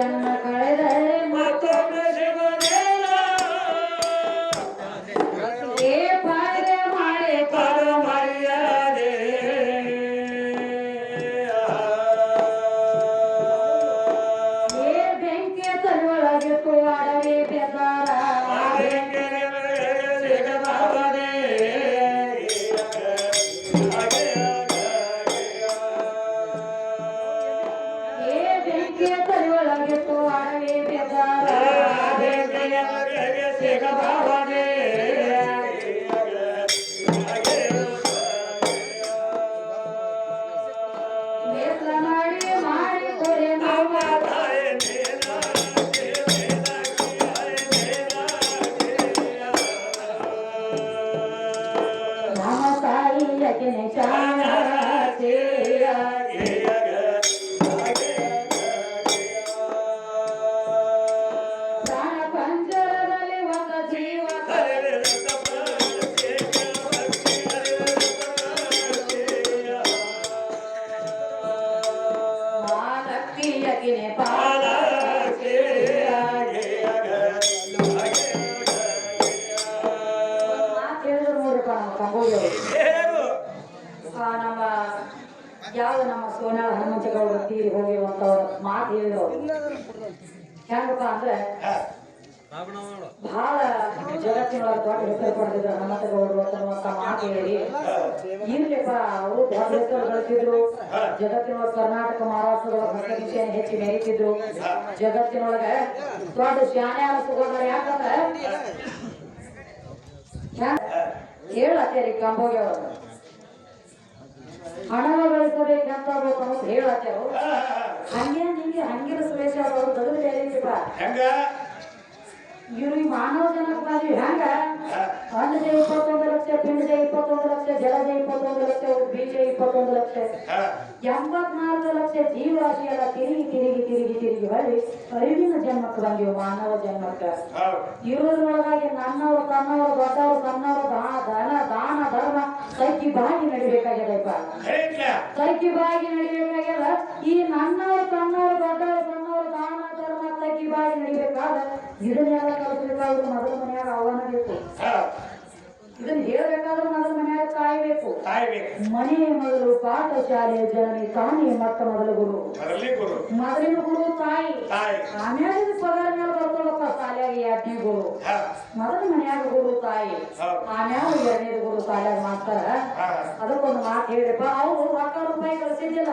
জন্ম ನಮ್ಮ ಯಾವ ನಮ್ಮ ಸೋನಾಳ ಹನುಮಂತಗೌಡರು ತೀರಿ ಹೋಗಿರುವಂತ ಮಾತು ಹೇಳಿದ್ರು ಹೆಂಗಪ್ಪ ಅಂದ್ರೆ ಬಹಳ ಜಗತ್ತಿನೊಳಗೆ ದೊಡ್ಡ ಹೆಸರು ಪಡೆದಿದ್ರು ಹನುಮಂತಗೌಡರು ಅನ್ನುವಂತ ಮಾತು ಹೇಳಿ. ಇರ್ಲಿಪ್ಪ ಅವರು ದೊಡ್ಡ ಹೆಸರು ಗಳಿಸಿದ್ರು ಜಗತ್ತಿನೊಳಗೆ ಕರ್ನಾಟಕ ಮಹಾರಾಷ್ಟ್ರದೊಳಗೆ ಹಸ್ತಮಿಷನ್ ಹೆಚ್ಚಿ ಮೆರೀತಿದ್ರು. ಜಗತ್ತಿನೊಳಗೆ ದೊಡ್ಡ ಶಾನೆ ಅನಿಸ್ಕೊಂಡ್ರೆ ಯಾಕಂದ್ರೆ ಹೇಳತ್ತೇರಿ ಕಂಬೋಗಿ ಅವರು. ಹಣವ ಗಳಿಸಬೇಕಂತವ್ರು ಅಂತ ಹೇಳತ್ತೇವು ಹಾ, ಹಾ. ಹಂಗೆ ನಿಂಗೆ ಹಂಗಿರ ಸುರೇಶ್ ಅವರು ದೊಡ್ಡ ಹೆಂಗ? ಇವ್ರಿಗೆ ಮಾನವ ಜನಕ್ಕಾಗಿ ಹೆಂಗ ಹಾ, ಜೈ ಇಪ್ಪತ್ತೊಂದು ಲಕ್ಷ ಪಿಂಡಜ ಇಪ್ಪತ್ತೊಂದು ಲಕ್ಷ ಜಲಜ ಇಪ್ಪತ್ತೊಂದು ಲಕ್ಷ ಬೀಜ ಇಪ್ಪತ್ತೊಂದು ಲಕ್ಷ. ಎಂಬತ್ನಾಲ್ಕು ಲಕ್ಷ ಜೀವರಾಶಿ ಎಲ್ಲ ತಿರುಗಿ ತಿರುಗಿ ತಿರುಗಿ ತಿರುಗಿ ಹೊಳ್ಳಿ ಅರಿವಿನ ಜನ್ಮಕ್ಕೆ ಬಂದಿವು ಮಾನವ ಜನ್ಮಕ್ಕೆ. ಇರೋದ್ರೊಳಗಾಗಿ ನನ್ನವರು ತನ್ನವರು ದೊಡ್ಡವರು ಸಣ್ಣವರು ದಾ ಧನ ದಾನ ಧರ್ಮ ಕೈಕಿ ಬಾಗಿ ನಡಿಬೇಕಾಗ್ಯದಪ್ಪ? ಕೈಕಿ ಬಾಗಿ ನಡಿಬೇಕಾಗ್ಯದ? ಈ ನನ್ನವರು ತನ್ನವರು ದೊಡ್ಡವರು ಸಣ್ಣವರು ದಾನ ಧರ್ಮ ಕೈಕಿ ಬಾಗಿ ನಡಿಬೇಕಾದ? ಇದನ್ನೆಲ್ಲ ಕಲಿಸ್ಬೇಕಾದ್ರೆ ಮಗನ ಮನೆಯಾಗ ಆಹ್ವಾನ ಬೇಕು ಇದನ್ನ ಮನ್ಯಾಗ ಕಾಯ್ಬೇಕು ಕಾಯ್ಬೇಕು. ಮನೆ ಮೊದಲು ಪಾಠಶಾಲೆ ಜನನಿ ತಾನೇ ಮತ್ತ ಮೊದಲು ಗುರು. ಅದರಲ್ಲಿ ಗುರು. ಮೊದಲಿನ ಗುರು ತಾಯಿ. ತಾಯಿ. ಆಮೇಲೆ ಪಗಾರ ಮೇಲೆ ಬರ್ಕೊಳಪ್ಪ ಶಾಲೆಯಾಗ ಎರಡನೇ ಗುರು. ಮೊದಲು ಮನೆಯಾಗ ಗುರು ತಾಯಿ. ಆಮ್ಯಾಗ ಎರಡನೇ ಗುರು ಶಾಲೆಯಾಗ ಮಾಡ್ತಾರ ಅದಕ್ಕೊಂದು ಮಾತು ಹೇಳಿಪ್ಪ ಅವರು ರೊಕ್ಕ ರೂಪಾಯಿ ಕಳಿಸಿದ್ದಿಲ್ಲ.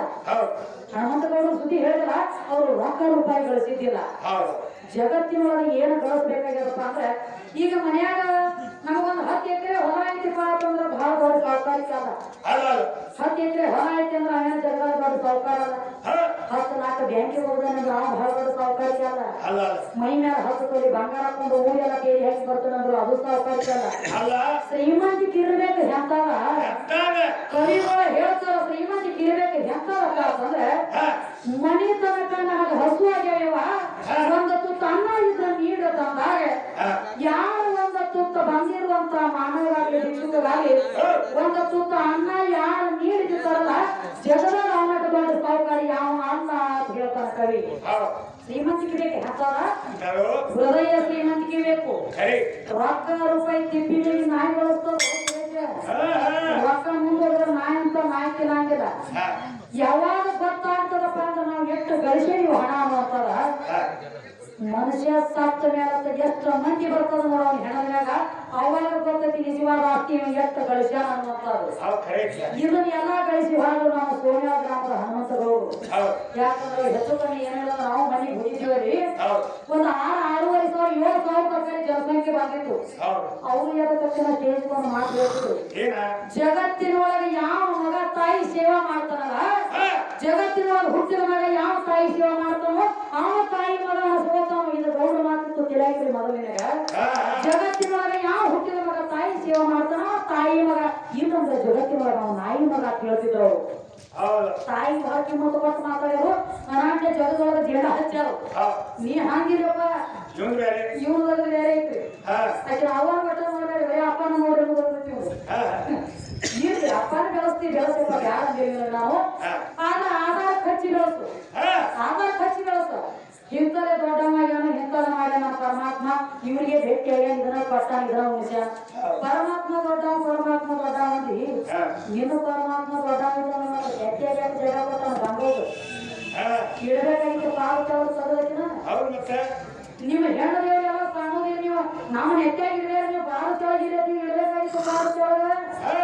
ಹನುಮಂತಗೌಡರು ಸುದ್ದಿ ಹೇಳಿದ್ರ ಅವರು ರೊಕ್ಕ ರೂಪಾಯಿ ಕಳಿಸಿದ್ದಿಲ್ಲ. ಜಗತ್ತಿನೊಳಗೆ ಏನು ಕಳಿಸ್ಬೇಕಾಗ್ಯದಪ್ಪ ಅಂದ್ರೆ ಈಗ ಮನೆಯಾಗ ನಮಗೊಂದು ಹತ್ತು ಎಕರೆ ಹೊಲ ದೊಡ್ಡ ಅಲ್ಲ. ಹತ್ತು ಎಕರೆ ಹೊಲ ಐತಿ ಅಂದ್ರೆ ಅವೇನು ಜಗದಾಗ ದೊಡ್ಡ ಸಾವುಕಾರ. ಹತ್ತು ನಾಲ್ಕು ಬ್ಯಾಂಕಿಗೆ ಹೋಗ್ದಾನೆ ನಾವು ಬಹಳ ದೊಡ್ಡ ಸಾವುಕಾರಿಕೆ ಅಲ್ಲ. ಮೈ ಮೇಲೆ ಹತ್ತು ತೊಲಿ ಬಂಗಾರ ಹಾಕೊಂಡು ಊರೆಲ್ಲ ಕೇಳಿ ಹೆಚ್ಚು ಬರ್ತಾನಂದ್ರು ಅದು ಸಾವುಕಾರಿಕೆ ಅಲ್ಲ. ಶ್ರೀಮಂತಿಕೆ ಇರ್ಬೇಕು ಎಂತಾಗ? ಕವಿಗಳ ಹೇಳ್ತಾರ ಶ್ರೀಮಂತಿಕೆ ಇರ್ಬೇಕು ಎಂತಾವಪ್ಪ ಅಂತಂದ್ರೆ ಹಾ, ಮನೆ ತನಕ ನನಗೆ ಹಸು ಆಗ್ಯಾವ ಒಂದು ತುತ್ತ ಅನ್ನ ಇದ್ರೆ ನೀಡ ತಂದಾಗ ಹಾ, ಯಾವ ಒಂದು ತುತ್ತ ಬಂದಿರುವಂತ ಮಾನವರಾಗಲಿ ಒಂದು ತುತ್ತ ಅನ್ನ ಯಾರು ನೀಡಿರ್ತಾರಲ್ಲ ಜಗದಾಗ ಅವನಟ ಬಂದ ಸಾವುಕಾರಿ ಯಾವ ಅನ್ನ ಅಂತ ಹೇಳ್ತಾನ ಕವಿ. ಶ್ರೀಮಂತಿಕೆ ಬೇಕು? ಹಾಕೋರ ಹೃದಯ ಶ್ರೀಮಂತಿಕೆ ಬೇಕು. ರೊಕ್ಕ ರೂಪಾಯಿ ತಿಪ್ಪಿಗಳಿಗೆ ನಾಯಿ ಬಳಸ್ತಾವ ರೊಕ್ಕ ಮುಂದೋದ್ರೆ ನಾಯಿ ಅಂತ ನಾಯಿ ತಿನ್ನಂಗಿಲ್ಲ. ಯಾವಾಗ ಗೊತ್ತಾಗ್ತದಪ್ಪ ಅಂದ್ರೆ ನಾವು ಎಷ್ಟು ಗಳಿಸೀವಿ ಹಣ ಅನ್ನೋತಾರ. ಮನುಷ್ಯ ಸತ್ತ ಮೇಲೆ ಎಷ್ಟು ಮಂದಿ ಬರ್ತದ ನೋಡ ಅವ್ನ ಹೆಣದಾಗ ಅವಾಗ ಗೊತ್ತೈತಿ ನಿಜವಾದ ಆಸ್ತಿ ಎಷ್ಟು ಗಳಿಸ್ಯಾನ ಅನ್ನುವಂಥದ್ದು. ಇದನ್ನ ಎಲ್ಲಾ ಗಳಿಸಿ ಹೊರಗೆ ನಾವು ಸೋನಿಯಾ ಗ್ರಾಮದ ಹನುಮಂತ ಗೌಡರು ಯಾಕಂದ್ರೆ ಹೆಚ್ಚು ಕಮ್ಮಿ ಏನಿಲ್ಲ ನಾವು ಮನೆಗೆ ಹೋಗಿದ್ದೀವ್ರಿ ಒಂದು ಆರು ಆರೂವರೆ ಸಾವಿರ ಏಳು ಸಾವಿರ ತರಕಾರಿ ಜನಸಂಖ್ಯೆ ಬಂದಿತ್ತು. ಅವ್ರು ಎದ ತಕ್ಷಣ ಸ್ಟೇಜ್ ಬಂದು ಮಾತು ಹೇಳ್ತಿದ್ರು ಏನ? ಜಗತ್ತಿನೊಳಗೆ ಯಾವ ಮಗ ತಾಯಿ ಸೇವಾ ಮಾಡ್ತಾನಲ್ಲ ಜಗತ್ತಿನೊಳಗೆ ಹುಟ್ಟಿದ ಮಗ ಯಾವ ತಾಯಿ ಸೇವಾ ಮಾಡ್ತಾನೋ ಅವ ತಾಯಿ ಮಗ ಸೋತಾವ ಇದು ಗೌಡ ಮಾತಿತ್ತು ತಿಳಿಯಾಗಿರಿ ಮೊದಲಿನಾಗ ಹಾ, ಹಾ. ಜಗತ್ತಿನೊಳಗೆ ಯಾವ ಹುಟ್ಟಿದ ಮಗ ತಾಯಿ ಸೇವಾ ಮಾಡ್ತಾನೋ ಆ ತಾಯಿ ಮಗ ಇನ್ನೊಂದು ಜಗತ್ತಿನೊಳಗೆ ಅವ್ನ ನಾಯಿ ಮಗ ಅಂತ ಹೇಳ್ತಿದ್ರು ಅವ್ರು? ತಾಯಿ ಮಗ ಮತ್ತು ಕೊಟ್ಟು ಮಾತಾಡಿದ್ರು ಅನಾಟ ಜಗದೊಳಗೆ ಜೇಡ ಹಚ್ಚಾರು. ನೀ ಹಂಗಿಲ್ಲಪ್ಪ ಇವ್ನ್ ಬೇರೆ. ಐತ್ರಿ. ಆಕೆ ಅವನ ಮಟ್ಟ ನೋಡ್ಬೇಡಿ ಬರೀ ಅಪ್ಪನ ನೋಡಿ. ಇರ್ಲಿ ಅಪ್ಪನ ಬೆಳೆಸ್ತೀವಿ ಬೆಳೆಸಪ್ಪ ಯಾರು ನಾವು? ಆಧಾರ ಖರ್ಚು ಬೆಳೆಸು. ಆಧಾರ ಖರ್ಚು ಬೆಳೆಸು. ಹಿಂತಲೇ ದೊಡ್ಡ ಇಂಥದ ಮಾಡ್ಯಾನ ಪರಮಾತ್ಮ ಇವರಿಗೆ ಭೇಟಿ ಆಗ್ಯಾನ ಇದನ್ನ ಕೊಟ್ಟ ಇದನ್ನ ಉಳಿಸ್ಯಾನ ಪರಮಾತ್ಮ ದೊಡ್ಡ ಪರಮಾತ್ಮ ದೊಡ್ಡ ಅಂದಿ. ನೀನು ಪರಮಾತ್ಮ ದೊಡ್ಡ ಎತ್ತೆ ಜಗ ಕೊಟ್ಟಾನ ಬಂಗೋದು ಹಾ. ಇಡಬೇಕಾಗಿತ್ತು ಪಾವು ಚವರು ಸದೋದಿನ? ನಿಮ್ಮ ಹೆಣ್ಣು ದೇವರೆಲ್ಲ ಸಣ್ಣದೇವಿ ನೀವು. ನಾವು ನೆಟ್ಟಾಗಿದ್ರೆ ನೀವು ಬಾಳು ಕೆಳಗಿರೋದು ಇಡಬೇಕಾಗಿತ್ತು ಹಾ,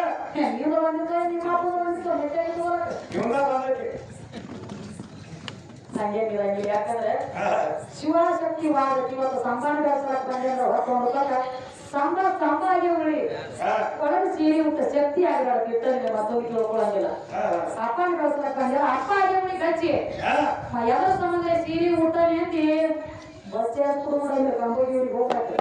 ನೀವು ಬಂದಿದ್ದ ನಿಮ್ಮ ಅಪ್ಪ ಬಂದಿತ್ತು ನೆಟ್ಟಾಗಿತ್ತು. ಹಂಗೇನಿರಂಗಿಲ್ಲ ಯಾಕಂದ್ರೆ ಶಿವಶಕ್ತಿ ವಾದ ಇವತ್ತು ಸಂಭಾನ ಬೆಳೆಸಲಕ್ಕೆ ಬಂದ್ರೆ ಹೊತ್ತೊಂದು ಕಲ ಸಂಭ ಸಂಭಾಗ್ಯ ಉಳಿ ಹಾ, ಒಳಗೆ ಸೀರೆ ಉಂಟ ಶಕ್ತಿ ಆಗಬಾರ್ದು ಇಟ್ಟರೆ ಮತ್ತೊಂದು ತಿಳ್ಕೊಳಂಗಿಲ್ಲ. ಅಪ್ಪನ ಬೆಳೆಸಲಕ್ಕೆ ಬಂದ್ರೆ ಅಪ್ಪ ಆಗಿ ಉಳಿ ಗಚ್ಚಿ. ಎಲ್ಲ ಸಂಬಂಧ ಸೀರೆ ಊಟ ನಿಂತಿ ಬಸ್ ಹತ್ಕೊಂಡು ಕಂಬೋಗಿ ಹೋಗ್ಬೇಕು.